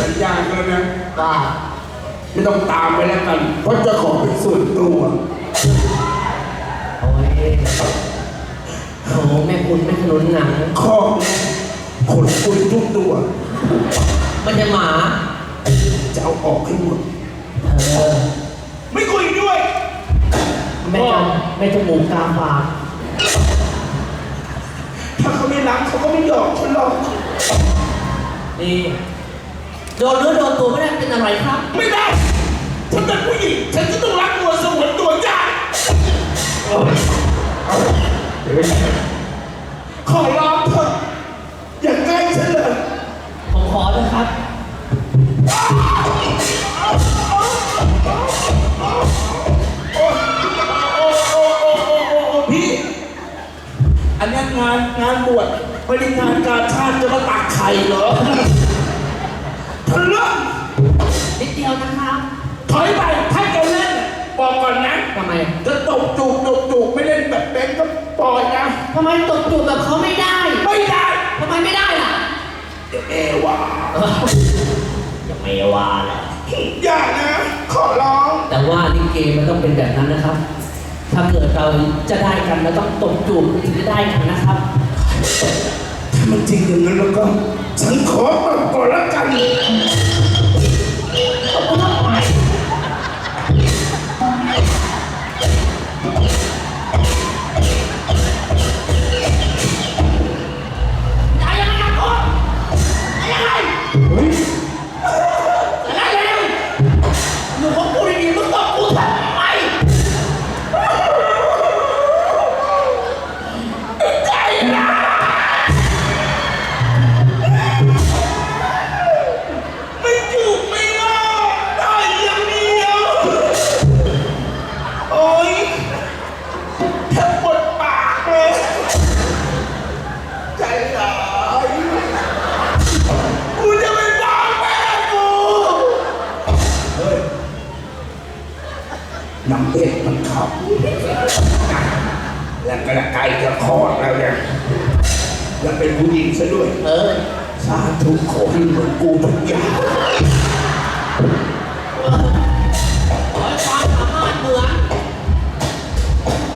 สัญญาณแล้วนะว่าไม่ต้องตามไปแล้วกัน เพราะเจะของเป็นส่วนตัว โอ้ยโอ้แม่คุณไม่ขนุนหนัง ข้อนี้ขนคุยทุกตัว มันจะหมา จะเอาออกให้หมด เออ ไม่คุยด้วย แม่จมแม่จมูกกาฝาก ถ้าเขาไม่รักเขาก็ไม่ยอมฉันหรอก นี่ โดนเนื้อโดนตัวไม่ได้เป็นอะไรครับ ไม่ได้ ฉันเป็นผู้หญิง ฉันจะต้องรักตัวสมวนตัวจ้าข อันนี้งานงานบวชไม่ได้งานการชาติจะมาตักไข่เหรอทะเลาะนิดเดียวนะครับถอยไปถ้าจะเล่นบอกก่อนนะทำไมจะตบจูบตบจูบไม่เล่นแบบเป็นก็ปล่อยนะทำไมตกจูบแบบเขาไม่ได้ ไม่ได้ทำไมไม่ได้ล่ะเดี๋ยวแม่ว่าอย่าไม่ว่าแหละอย่านะ ขอร้อง แต่ว่าลิเกมันต้องเป็นแบบนั้นนะครับ ถ้าเกิดเราจะได้กันเราต้องตบจูบถึงจะได้กันนะครับ ถ้ามันจริงอย่างนั้นแล้วก็ ฉันขอตบก่อนละกัน น้ำเอ็ดมันขับแล้วก็ใกล้จะคลอดแล้วเนี่ยแล้วเป็นผู้หญิงซะด้วย เออ สาธุขอให้เหมือนกูทุกอย่าง